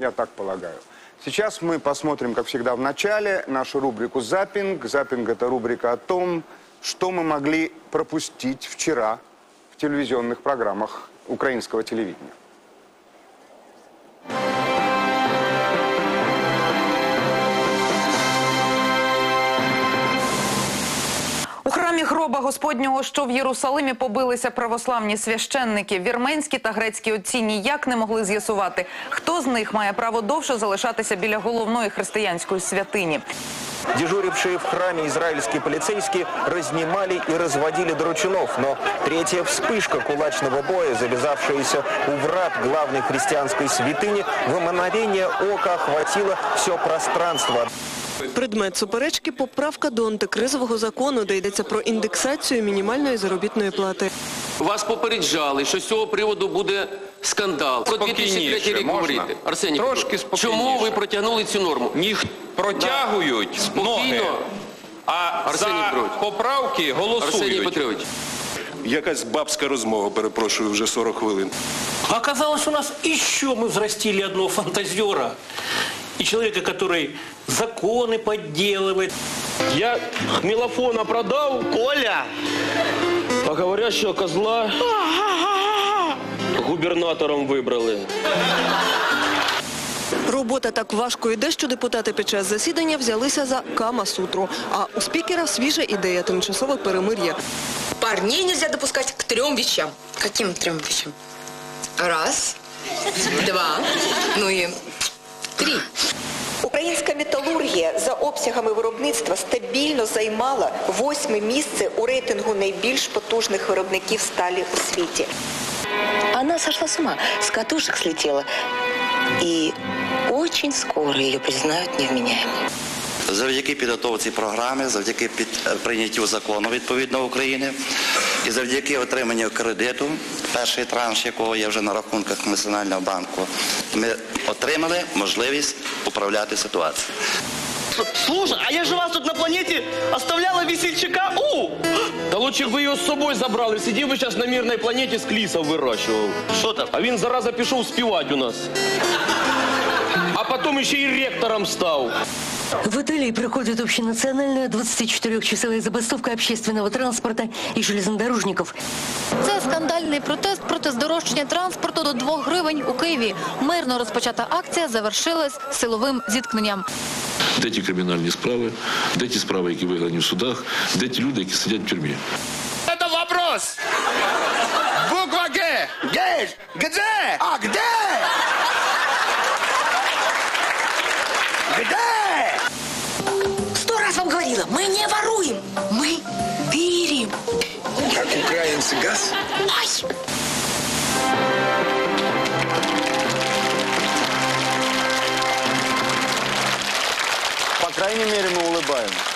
Я так полагаю. Сейчас мы посмотрим, как всегда, в начале нашу рубрику «Запинг». «Запинг» — это рубрика о том, что мы могли пропустить вчера в телевизионных программах украинского телевидения. Гроба Господнього, що в Єрусалимі побилися православні священники. Вірменські та грецькі отці ніяк не могли з'ясувати, хто з них має право довше залишатися біля головної християнської святині. Дежурившие в храме израильские полицейские разнимали и разводили дручунов, но третья вспышка кулачного боя, завязавшаяся у врат главной христианской святыни, в мгновение ока охватила все пространство. Предмет суперечки – поправка до антикризового закону, де йдеться про індексацію мінімальної заробітної плати. Вас попереджали, що з цього приводу буде скандал. Про 2003 Спокійніше, рік можна? говорити. Арсеній, Трошки спокійніше. чому ви протягнули цю норму? Їх протягують ноги, а Арсеній за Петрович. поправки Арсеній голосують. Петрович. Якась бабська розмова, перепрошую, вже 40 хвилин. Оказалось, у нас еще мы взрастили одного фантазера И человека, который законы подделывает. Я хмелофона продал. Коля! А говорящего козла губернатором вибрали. Робота так важко йде, що депутати під час засідання взялися за Кама-сутру. А у спікера свіжа ідея – тимчасове перемир'я. Парней нельзя допускать к трем вещам. Каким трем вещам? Раз, два, ну и три. Українська металургія за обсягами виробництва стабільно займала восьме місце у рейтингу найбільш потужних виробників сталі у світі. Она сошла с ума, с катушек слетела. И очень скоро ее признают невменяемой. Завдяки підготовці програми, завдяки під, е, прийняттю закону відповідно України і завдяки отриманню кредиту, перший транш якого є вже на рахунках Національного банку, ми отримали можливість управляти ситуацією. Слушай, а я же вас тут на планете оставляла весельчака. У! Та лучше б ви його з собою забрали. Сидів би зараз на мирній планеті з клісов вирощував. Що там? А він зараза пішов співати у нас. А потім ще й ректором став. В Италии проходит общенациональная 24-часовая забастовка общественного транспорта и железнодорожников. Це скандальний протест проти здорожчання транспорту до 2 гривень у Києві. Мирно розпочата акція завершилась силовим зіткненням. Де ті кримінальні справи, де ті справи, які виграні в судах, де ті люди, які сидять в тюрмі. Это вопрос. Буква Г. Г. Где? Где? было. Мы не воруем, мы берем. Как украинцы газ? Ой! По крайней мере, мы улыбаемся.